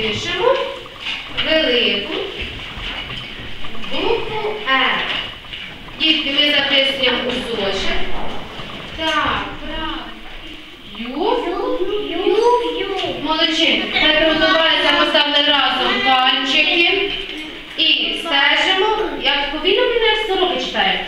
пишемо велику букву Е. Дітки, ми записуємо у зошит. Так, правильно. Ю. Молодчинки. Тепер приготувалися, поставили разом пальчики. І стежимо, як повільно ми на сороки читаємо.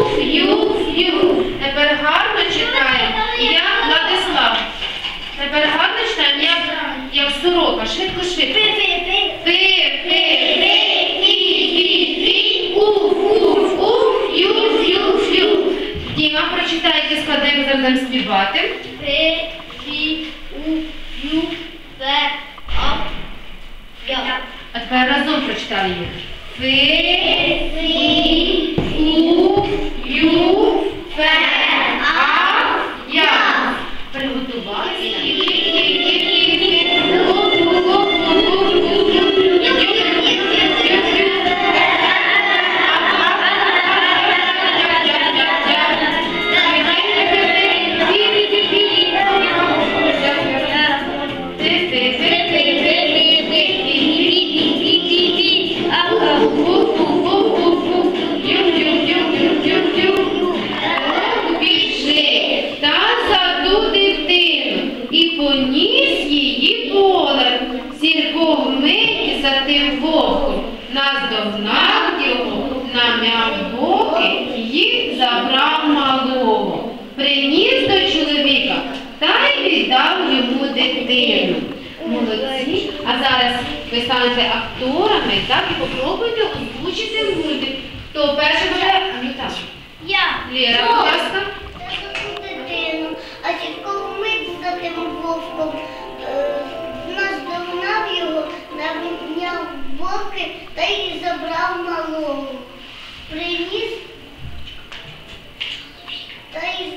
Ю, ю, ю. Тепер гарно читаємо. Я Владислав. Тепер гарно читаємо, як, як сорока. Швидко, швидко. Пи, пи, пи, пі, пі, пі, у, у, у, ю, ю, ю. Діма, прочитайте, складемо, зараз будемо співати. А тепер разом прочитали їх. Фи, у, ю, фе, вовком, наздогнав його, нам'яв боки і забрав малого. Приніс до чоловіка та й віддав йому дитину. Молодці. А зараз ви станете акторами, так, і попробуйте озвучити мультик. Хто перший буде? А ну так. Лера, будь ласка. Навняв та й забрав малого. Приніс та й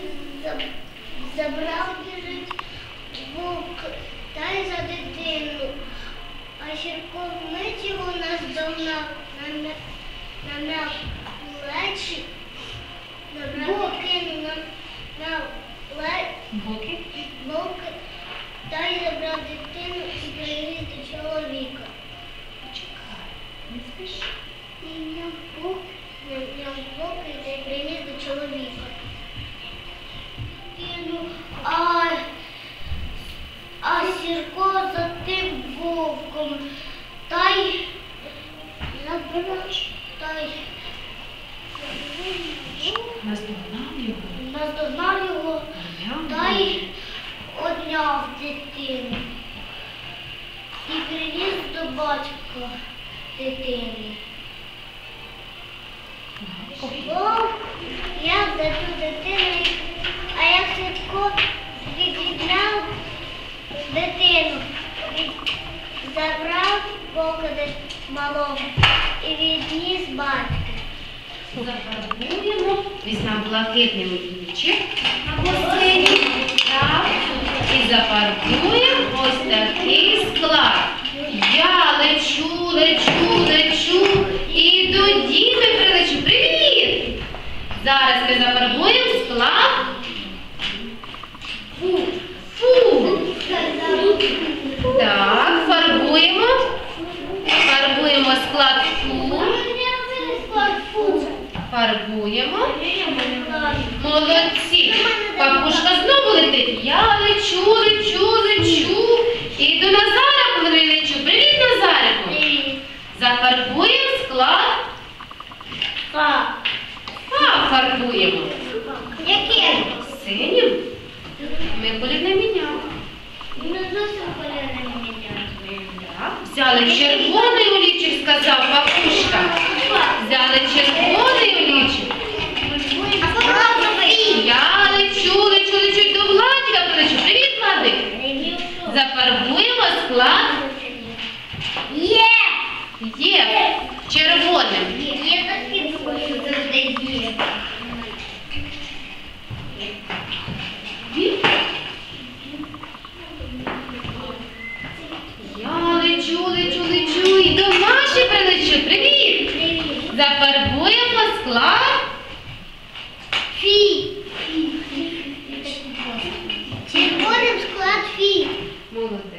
забрав біжить вовк та й за дитину. А Сірко вмить його наздогнав, намяв плечі, боки на, на плечі. Боки. Та й забрав дитину і привіз вовк, вовк й приніс до чоловіка. А, а Сірко за тим вовком та й забрав, та й наздогнав його та й одняв дитину і приніс до батька дитини. Вовк я за ту дитину, а як Сидко відігнав дитину, забрав бока малого і відніс батька. Зафарбуємо. Візьмемо блакитний олівчик на постелі. Так. І зафарбуємо ось такий склад. Я лечу, лечу. І до діти прилечу. Привіт! Зараз ми зафарбуємо склад. Фу. Фу. Так, фарбуємо. Фарбуємо склад фу. Фарбуємо. Молодці. Папушка знову летить. Я лечу, лечу, лечу. І до Назара прилечу. Привіт, Назарику. Зафарбуємо склад. Па. А, фарбуємо. Яке? Синім. Ми колір не міняли. Не зовсім колір не міняли. Взяли червоний олівчик, сказав папушка. Взяли червоний зафарбуємо склад фі. Червоним склад фі. Молодець.